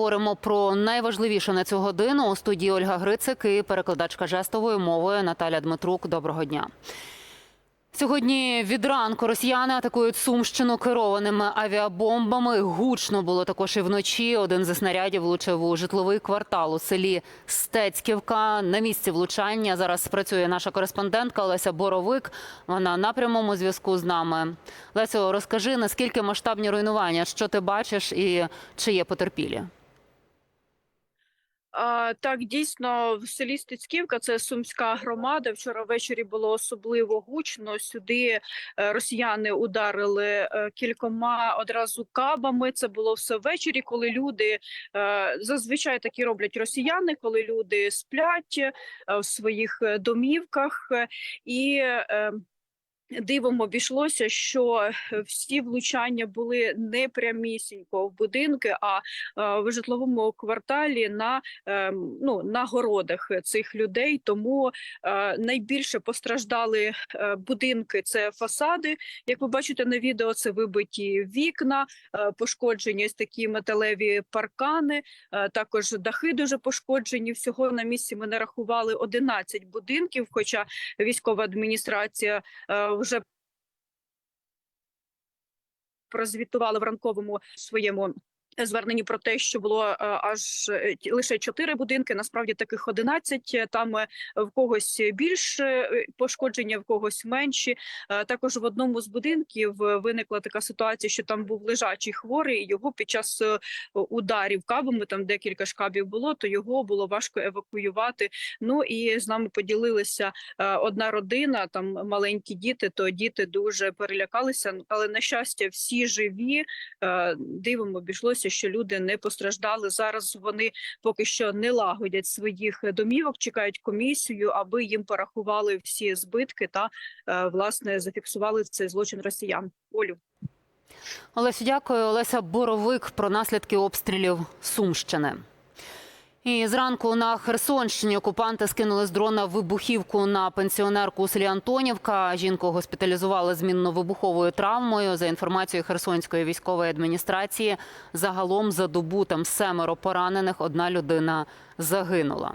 говоримо про найважливіше на цю годину. У студії Ольга Грицик і перекладачка жестовою мовою Наталя Дмитрук. Доброго дня. Сьогодні від ранку росіяни атакують Сумщину керованими авіабомбами. Гучно було також і вночі. Один зі снарядів влучив у житловий квартал у селі Стецьківка. На місці влучання зараз працює наша кореспондентка Олеся Боровик. Вона на прямому зв'язку з нами. Лесю, розкажи наскільки масштабні руйнування, що ти бачиш, і чи є потерпілі? Так, дійсно, в селі Стецьківка, це сумська громада. Вчора ввечері було особливо гучно. Сюди е, росіяни ударили е, кількома одразу кабами. Це було все ввечері, коли люди е, зазвичай такі роблять росіяни, коли люди сплять в своїх домівках і. Дивом обійшлося, що е, всі влучання були не прямісінько в будинки, а е, в житловому кварталі на е, ну на городах цих людей. Тому е, найбільше постраждали будинки. Це фасади. Як ви бачите на відео, це вибиті вікна, пошкоджені ось такі металеві паркани. Також дахи дуже пошкоджені. Всього на місці ми нарахували 11 будинків. Хоча військова адміністрація вже прозвітували в ранковому своєму. Зверненні про те, що було е, аж е, лише чотири будинки. Насправді таких 11. Е, Там в когось більш е, пошкодження, в когось менші. Також в одному з будинків виникла така ситуація, що там був лежачий хворий. і Його під час ударів кабами, там декілька ж кабів було, то його було важко евакуювати. Ну і з нами поділилися одна родина, там маленькі діти. То діти дуже перелякалися, але на щастя, всі живі. Дивом обійшлося, що люди не постраждали. Зараз вони поки що не лагодять своїх домівок, чекають комісію, аби їм порахували всі збитки та е, власне зафіксували цей злочин росіян. Олю. Олесю, дякую. Олеся Боровик про наслідки обстрілів Сумщини. І зранку на Херсонщині окупанти скинули з дрона вибухівку на пенсіонерку у селі Антонівка. Жінку госпіталізували з мінно-вибуховою травмою. За інформацією Херсонської військової адміністрації, загалом за добу там семеро поранених, одна людина загинула.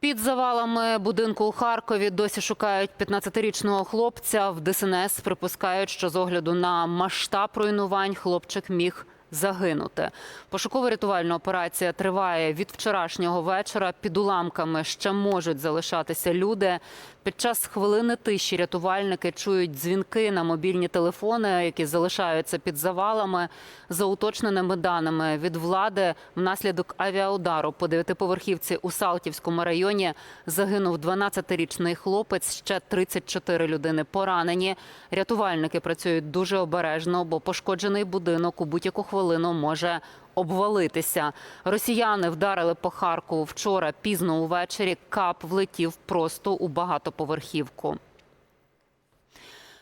Під завалами будинку у Харкові досі шукають 15-річного хлопця. В ДСНС припускають, що з огляду на масштаб руйнувань хлопчик міг загинути. Пошуково-рятувальна операція триває від вчорашнього вечора. Під уламками ще можуть залишатися люди. Під час хвилини тиші рятувальники чують дзвінки на мобільні телефони, які залишаються під завалами. За уточненими даними від влади, внаслідок авіаудару по дев'ятиповерхівці у Салтівському районі загинув 12-річний хлопець. Ще 34 людини поранені. Рятувальники працюють дуже обережно, бо пошкоджений будинок у будь-яку хвилину може обвалитися. Росіяни вдарили по Харкову вчора пізно увечері. Кап влетів просто у багатоповерхівку.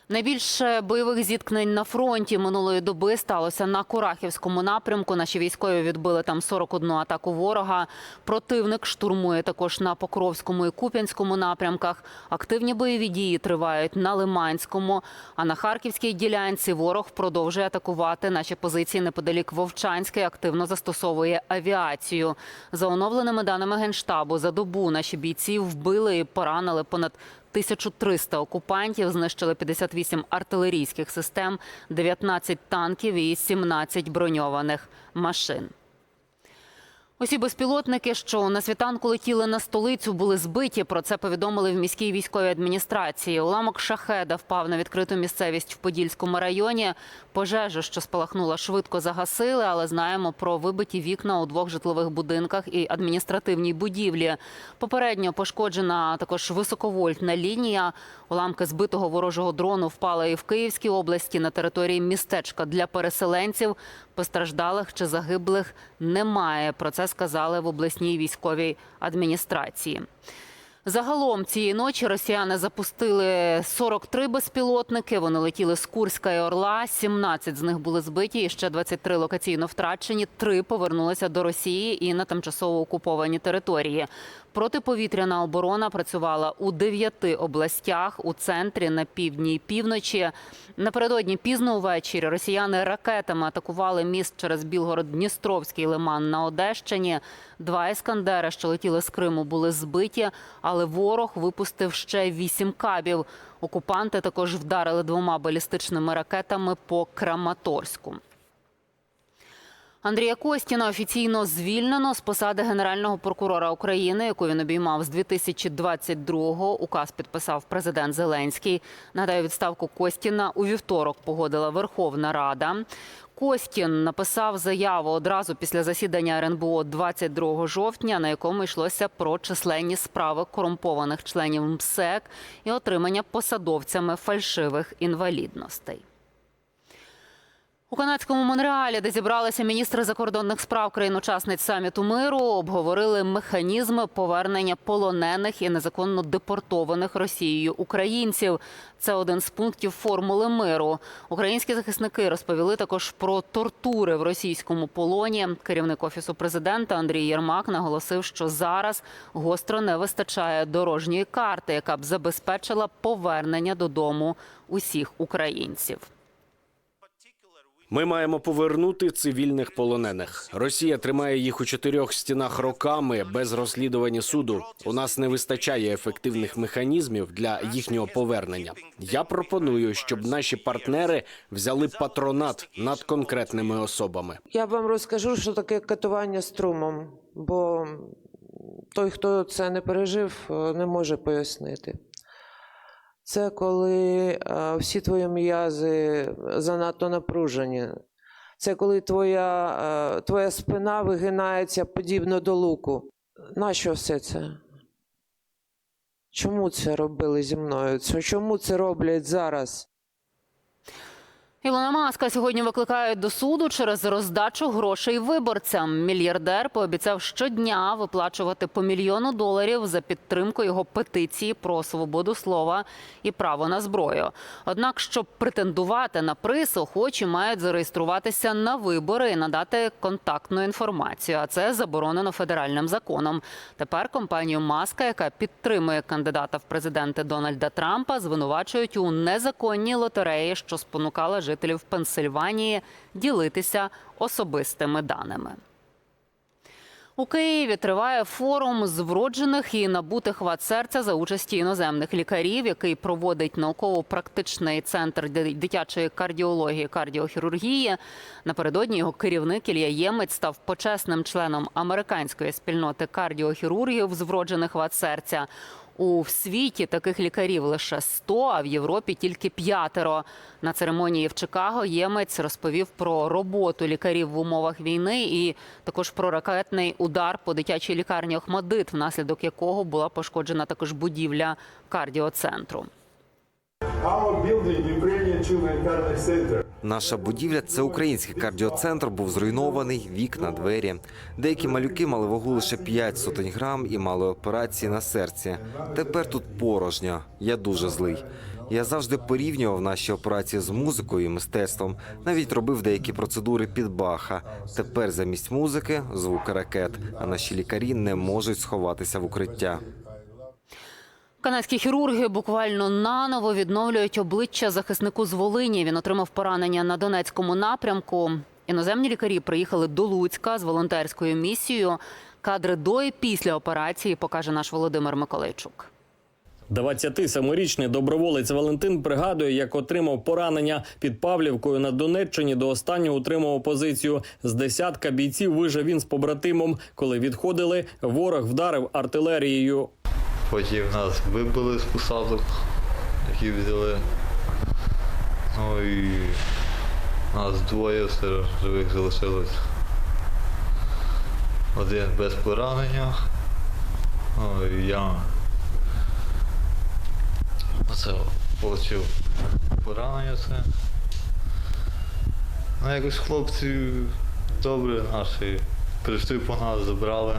Найбільше бойових зіткнень на фронті минулої доби сталося на Курахівському напрямку. Наші військові відбили там 41 атаку ворога. Противник штурмує також на Покровському і Куп'янському напрямках. Активні бойові дії тривають на Лиманському. А на Харківській ділянці ворог продовжує атакувати наші позиції неподалік Вовчанська активно застосовує авіацію. За оновленими даними генштабу, за добу наші бійці вбили і поранили понад 1300 окупантів, знищили 58 артилерійських систем, 19 танків і 17 броньованих машин. Усі безпілотники, що на світанку летіли на столицю, були збиті. Про це повідомили в міській військовій адміністрації. Уламок шахеда впав на відкриту місцевість в Подільському районі. Пожежу, що спалахнула, швидко загасили, але знаємо про вибиті вікна у двох житлових будинках і адміністративній будівлі. Попередньо пошкоджена також високовольтна лінія. Уламки збитого ворожого дрону впали і в Київській області на території містечка для переселенців. Постраждалих чи загиблих немає. Про це сказали в обласній військовій адміністрації. Загалом цієї ночі росіяни запустили 43 безпілотники. Вони летіли з Курська і Орла. 17 з них були збиті, і ще 23 локаційно втрачені. Три повернулися до Росії і на тимчасово окуповані території. Протиповітряна оборона працювала у дев'яти областях у центрі, на півдні і півночі. Напередодні пізно увечері росіяни ракетами атакували міст через Білгород-Дністровський лиман на Одещині. Два іскандери, що летіли з Криму, були збиті, але ворог випустив ще вісім кабів. Окупанти також вдарили двома балістичними ракетами по Краматорську. Андрія Костіна офіційно звільнено з посади генерального прокурора України, яку він обіймав з 2022-го. Указ підписав президент Зеленський. Нагадаю, відставку Костіна у вівторок погодила Верховна Рада. Костін написав заяву одразу після засідання РНБО 22 жовтня, на якому йшлося про численні справи корумпованих членів МСЕК і отримання посадовцями фальшивих інвалідностей. У канадському Монреалі, де зібралися міністри закордонних справ країн-учасниць саміту миру, обговорили механізми повернення полонених і незаконно депортованих Росією українців. Це один з пунктів формули миру. Українські захисники розповіли також про тортури в російському полоні. Керівник офісу президента Андрій Єрмак наголосив, що зараз гостро не вистачає дорожньої карти, яка б забезпечила повернення додому усіх українців. Ми маємо повернути цивільних полонених. Росія тримає їх у чотирьох стінах роками без розслідування суду. У нас не вистачає ефективних механізмів для їхнього повернення. Я пропоную, щоб наші партнери взяли патронат над конкретними особами. Я вам розкажу, що таке катування струмом, бо той, хто це не пережив, е, не може пояснити. Це коли е, всі твої м'язи занадто напружені. Це коли твоя, е, твоя спина вигинається подібно до луку. Нащо все це? Чому це робили зі мною? Чому це роблять зараз? Ілона Маска сьогодні викликають до суду через роздачу грошей виборцям. Мільярдер пообіцяв щодня виплачувати по мільйону доларів за підтримку його петиції про свободу слова і право на зброю. Однак, щоб претендувати на приз, охочі мають зареєструватися на вибори і надати контактну інформацію. А це заборонено федеральним законом. Тепер компанію Маска, яка підтримує кандидата в президенти Дональда Трампа, звинувачують у незаконній лотереї, що спонукала жителів Пенсильванії ділитися особистими даними. У Києві триває форум з вроджених і набутих вад серця за участі іноземних лікарів, який проводить науково-практичний центр дитячої кардіології і кардіохірургії. Напередодні його керівник Ілля Ємець став почесним членом американської спільноти кардіохірургів з вроджених вад серця. У світі таких лікарів лише 100, а в Європі тільки п'ятеро. На церемонії в Чикаго Ємець розповів про роботу лікарів в умовах війни і також про ракетний удар по дитячій лікарні Охмадит, внаслідок якого була пошкоджена також будівля кардіоцентру. Our building Ukrainian Children. Наша будівля це український кардіоцентр, був зруйнований, вікна, двері. Деякі малюки мали вагу лише 5 сотень грам і мали операції на серці. Тепер тут порожньо. Я дуже злий. Я завжди порівнював наші операції з музикою і мистецтвом. Навіть робив деякі процедури під баха. Тепер замість музики звук ракет. А наші лікарі не можуть сховатися в укриття. Канадські хірурги буквально наново відновлюють обличчя захиснику з Волині. Він отримав поранення на Донецькому напрямку. Іноземні лікарі приїхали до Луцька з волонтерською місією. Кадри до і після операції покаже наш Володимир Миколайчук. 27-річний доброволець Валентин пригадує, як отримав поранення під Павлівкою на Донеччині. До останнього утримував позицію. З десятка бійців вижив він з побратимом. Коли відходили, ворог вдарив артилерією. Потім нас вибили з посадок, які взяли. Ну і нас двоє все живих залишилось. Один без поранення. Ну і я оце отримав поранення це. Ну якось хлопці добре наші прийшли по нас, забрали.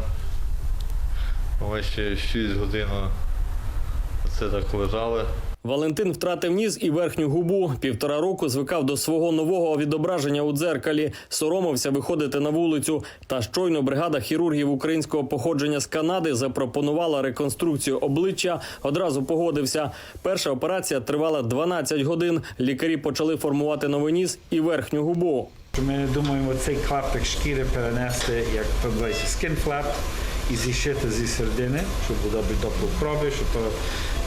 Ми ще 6 годин Це так лежали. Валентин втратив ніс і верхню губу. Півтора року звикав до свого нового відображення у дзеркалі, соромився виходити на вулицю. Та щойно бригада хірургів українського походження з Канади запропонувала реконструкцію обличчя. Одразу погодився. Перша операція тривала 12 годин. Лікарі почали формувати новий ніс і верхню губу. Ми думаємо цей клаптик шкіри перенести, як skin flap, і зішити зі середини, щоб було добре доплив крові, щоб то,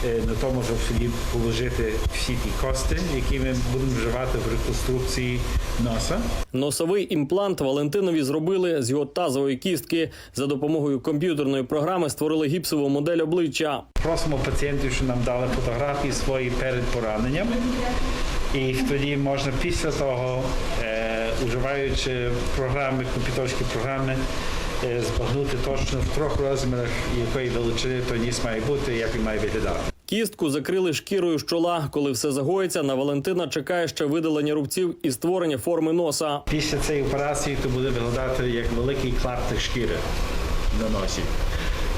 е, на тому щоб собі положити всі ті кости, які ми будемо вживати в реконструкції носа. Носовий імплант Валентинові зробили з його тазової кістки. За допомогою комп'ютерної програми створили гіпсову модель обличчя. Просимо пацієнтів, щоб нам дали фотографії свої перед пораненням. І тоді можна після того, е, уживаючи програми, комп'ютерські програми, збагнути точно в трьох розмірах, якої величини той ніс має бути, як він має виглядати. Кістку закрили шкірою з чола. Коли все загоїться, на Валентина чекає ще видалення рубців і створення форми носа. Після цієї операції то буде виглядати як великий клаптик шкіри на носі.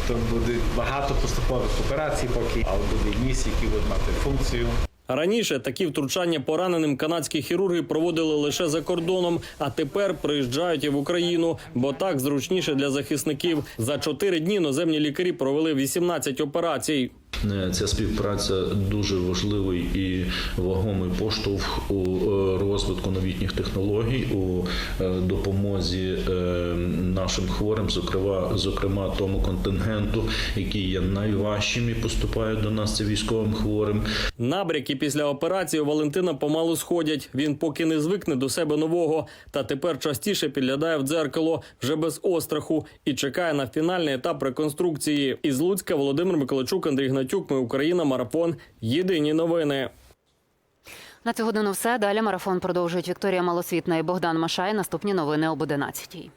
То буде багато поступових операцій, поки але буде ніс, який буде мати функцію. Раніше такі втручання пораненим канадські хірурги проводили лише за кордоном, а тепер приїжджають і в Україну, бо так зручніше для захисників. За чотири дні іноземні лікарі провели 18 операцій. Е, Ця співпраця дуже важливий і вагомий поштовх у е, розвитку новітніх технологій, у е, допомозі нашим хворим, зокрема, зокрема тому контингенту, який є найважчим і поступає до нас це військовим хворим. Набряки після операції у Валентина помалу сходять. Він поки не звикне до себе нового, та тепер частіше підглядає в дзеркало вже без остраху і чекає на фінальний етап реконструкції. Із Луцька Володимир Миколайчук, Андрій Гнатюк. Ми Україна. Марафон. Єдині новини. На цю годину все. Далі марафон продовжують Вікторія Малосвітна і Богдан Машай. Наступні новини об 11